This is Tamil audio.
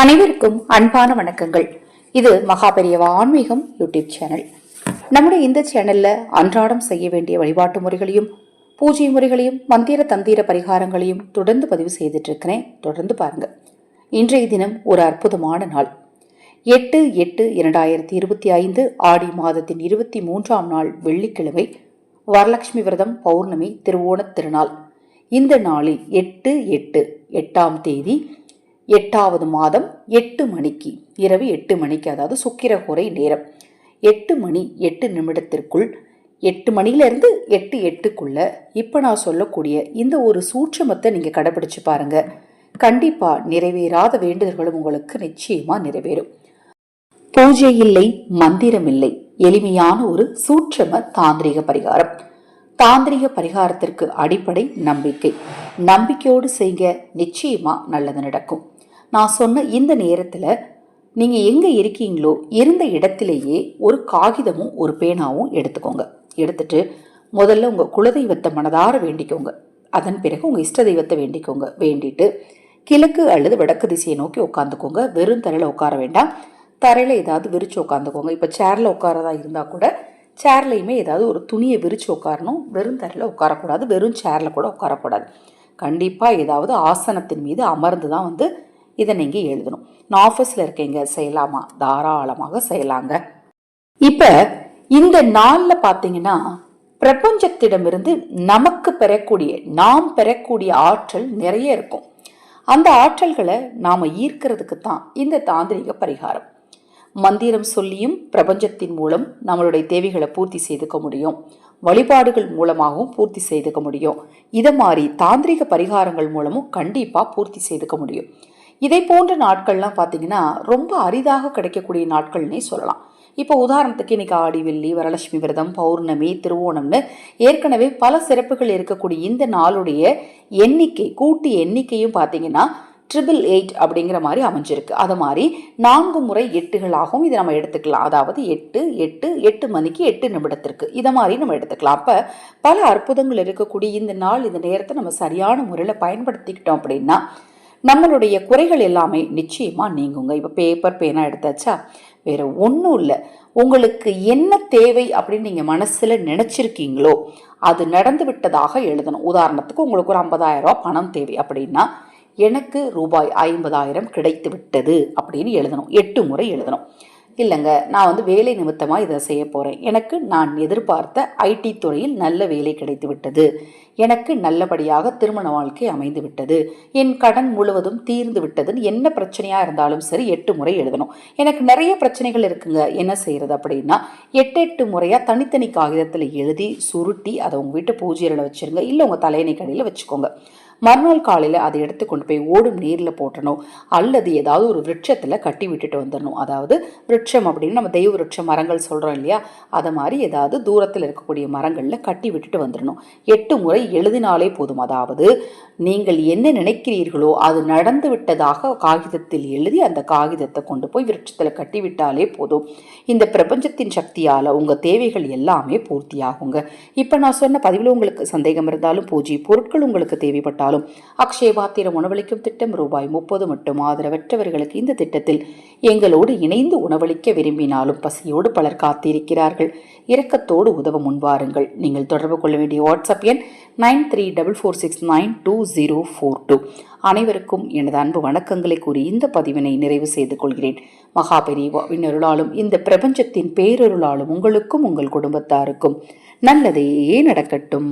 அனைவருக்கும் அன்பான வணக்கங்கள். இது மகாபெரியவா ஆன்மீகம் யூடியூப் சேனல். நம்முடைய இந்த சேனல்ல அன்றாடம் செய்ய வேண்டிய வழிபாட்டு முறைகளையும் பூஜை முறைகளையும் மந்திர தந்திர பரிகாரங்களையும் தொடர்ந்து பதிவு செய்துட்டு இருக்கிறேன் தொடர்ந்து பாருங்க. இன்றைய தினம் ஒரு அற்புதமான நாள். எட்டு எட்டு இரண்டாயிரத்தி இருபத்தி ஐந்து ஆடி மாதத்தின் இருபத்தி மூன்றாம் நாள் வெள்ளிக்கிழமை வரலட்சுமி விரதம் பௌர்ணமி திருவோணத் திருநாள். இந்த நாளில் எட்டு எட்டு எட்டாம் தேதி எட்டாவது மாதம் எட்டு மணிக்கு இரவு எட்டு மணிக்கு அதாவது சுக்கிரகுறை நேரம். எட்டு மணி எட்டு நிமிடத்திற்குள் எட்டு மணியிலேருந்து எட்டு எட்டுக்குள்ள இப்போ நான் சொல்லக்கூடிய இந்த ஒரு சூட்சமத்தை நீங்கள் கடைபிடிச்சு பாருங்க. கண்டிப்பாக நிறைவேறாத வேண்டுதல்களும் உங்களுக்கு நிச்சயமாக நிறைவேறும். பூஜை இல்லை மந்திரம் இல்லை எளிமையான ஒரு சூட்சம தாந்திரிக பரிகாரம். தாந்திரிக பரிகாரத்திற்கு அடிப்படை நம்பிக்கை. நம்பிக்கையோடு செய்ய நிச்சயமா நல்லது நடக்கும். நான் சொன்ன இந்த நேரத்தில் நீங்கள் எங்கே இருக்கீங்களோ இருந்த இடத்திலேயே ஒரு காகிதமும் ஒரு பேனாவும் எடுத்துக்கோங்க. எடுத்துட்டு முதல்ல உங்கள் குலதெய்வத்தை மனதார வேண்டிக்கோங்க. அதன் பிறகு உங்கள் இஷ்ட தெய்வத்தை வேண்டிக்கோங்க. வேண்டிட்டு கிழக்கு அல்லது வடக்கு திசையை நோக்கி உட்காந்துக்கோங்க வெறும் தரையில் உட்கார வேண்டாம். தரையில் ஏதாவது விரித்து உட்காந்துக்கோங்க இப்போ சேரில் உட்காரதா இருந்தால் கூட சேர்லையுமே ஏதாவது ஒரு துணியை விரித்து உட்காரணும். வெறும் தரையில் உட்காரக்கூடாது. வெறும் சேரில் கூட உட்காரக்கூடாது. கண்டிப்பாக ஏதாவது ஆசனத்தின் மீது அமர்ந்து தான் வந்து இதை நீங்கள் எழுதணும். நான் ஆஃபீஸில் இருக்கீங்க. செய்யலாமா? தாராளமாக செய்யலாங்க. இப்போ இந்த நாளில் பார்த்தீங்கன்னா பிரபஞ்சத்திடமிருந்து நமக்கு பெறக்கூடிய நாம் பெறக்கூடிய ஆற்றல் நிறைய இருக்கும். அந்த ஆற்றல்களை நாம் ஈர்க்கிறதுக்கு தான் இந்த தாந்திரிக பரிகாரம். மந்திரம் சொல்லியும் பிரபஞ்சத்தின் மூலம் நம்மளுடைய தேவைகளை பூர்த்தி செய்துக்க முடியும். வழிபாடுகள் மூலமாகவும் பூர்த்தி செய்துக்க முடியும். இதை மாதிரி தாந்திரிக பரிகாரங்கள் மூலமும் கண்டிப்பாக பூர்த்தி செய்துக்க முடியும். இதை போன்ற நாட்கள்லாம் பார்த்தீங்கன்னா ரொம்ப அரிதாக கிடைக்கக்கூடிய நாட்கள்னே சொல்லலாம். இப்போ உதாரணத்துக்கு இன்னைக்கு ஆடிவெள்ளி வரலட்சுமி விரதம் பௌர்ணமி திருவோணம்னு ஏற்கனவே பல சிறப்புகள் இருக்கக்கூடிய இந்த நாளுடைய எண்ணிக்கை கூட்டு எண்ணிக்கையும் பார்த்தீங்கன்னா ட்ரிபிள் எயிட் அப்படிங்கிற மாதிரி அமைஞ்சிருக்கு. அது மாதிரி நான்கு முறை எட்டுகளாகவும் இதை நம்ம எடுத்துக்கலாம். அதாவது எட்டு எட்டு எட்டு மணிக்கு எட்டு நிமிடத்திற்கு இதை மாதிரி நம்ம எடுத்துக்கலாம். அப்போ பல அற்புதங்கள் இருக்கக்கூடிய இந்த நாள் இந்த நேரத்தை நம்ம சரியான முறையில் பயன்படுத்திக்கிட்டோம் அப்படின்னா நம்மளுடைய குறைகள் எல்லாமே நிச்சயமாக நீங்குங்க. இப்போ பேப்பர் பேனா எடுத்தாச்சா? வேற ஒன்றும் இல்லை. உங்களுக்கு என்ன தேவை அப்படின்னு நீங்கள் மனசில் நினச்சிருக்கீங்களோ அது நடந்து விட்டதாக எழுதணும். உதாரணத்துக்கு உங்களுக்கு ஒரு ஐம்பதாயிரம் ரூபா பணம் தேவை அப்படின்னா எனக்கு ரூபாய் ஐம்பதாயிரம் கிடைத்து விட்டது அப்படின்னு எழுதணும். எட்டு முறை எழுதணும். இல்லைங்க நான் வந்து வேலை நிமித்தமாக இதை செய்ய போகிறேன் எனக்கு நான் எதிர்பார்த்த ஐடி துறையில் நல்ல வேலை கிடைத்து விட்டது. எனக்கு நல்லபடியாக திருமண வாழ்க்கை அமைந்து விட்டது. என் கடன் முழுவதும் தீர்ந்து விட்டதுன்னு என்ன பிரச்சனையாக இருந்தாலும் சரி எட்டு முறை எழுதணும். எனக்கு நிறைய பிரச்சனைகள் இருக்குங்க. என்ன செய்கிறது அப்படின்னா எட்டு எட்டு முறையாக தனித்தனி காகிதத்தில் எழுதி சுருட்டி அதை உங்கள் வீட்டு பூஜையில் வச்சுருங்க. இல்லை உங்கள் தலையணை கடையில் வச்சுக்கோங்க. மறுநாள் காலையில் அதை எடுத்து கொண்டு போய் ஓடும் நீரில் போட்டணும். அல்லது ஏதாவது ஒரு விருட்சத்தில் கட்டி விட்டுட்டு வந்துடணும். அதாவது விருட்சம் அப்படின்னு நம்ம தெய்வ விருட்ச மரங்கள் சொல்கிறோம் இல்லையா? அதை மாதிரி ஏதாவது தூரத்தில் இருக்கக்கூடிய மரங்களில் கட்டி விட்டுட்டு வந்துடணும். எட்டு முறை எழுதினாலே போதும். அதாவது நீங்கள் என்ன நினைக்கிறீர்களோ அது நடந்து விட்டதாக காகிதத்தில் எழுதி அந்த காகிதத்தை கொண்டு போய் விருட்சத்தில் கட்டி விட்டாலே போதும். இந்த பிரபஞ்சத்தின் சக்தியால் உங்கள் தேவைகள் எல்லாமே பூர்த்தியாகுங்க. இப்போ நான் சொன்ன பதிவில் உங்களுக்கு சந்தேகம் இருந்தாலும் பூஜை பொருட்கள் உங்களுக்கு தேவைப்பட்டாலும் இருந்தாலும் அக்ஷய பாத்திரம் உணவளிக்கும் திட்டம் ரூபாய் முப்பது மட்டும் ஆதரவற்றவர்களுக்கு இந்த திட்டத்தில் எங்களோடு இணைந்து உணவளிக்க விரும்பினாலும் பசியோடு பலர் காத்திருக்கிறார்கள். இரக்கத்தோடு உதவ முன்வாருங்கள். நீங்கள் தொடர்பு கொள்ள வேண்டிய வாட்ஸ்அப் எண் nine three double four six nine two zero four two. அனைவருக்கும் எனது அன்பு வணக்கங்களை கூறி இந்த பதிவினை நிறைவு செய்து கொள்கிறேன். மகா பெரியவாவின் அருளாலும் இந்த பிரபஞ்சத்தின் பேரருளாலும் உங்களுக்கும் உங்கள் குடும்பத்தாருக்கும் நல்லதே நடக்கட்டும்.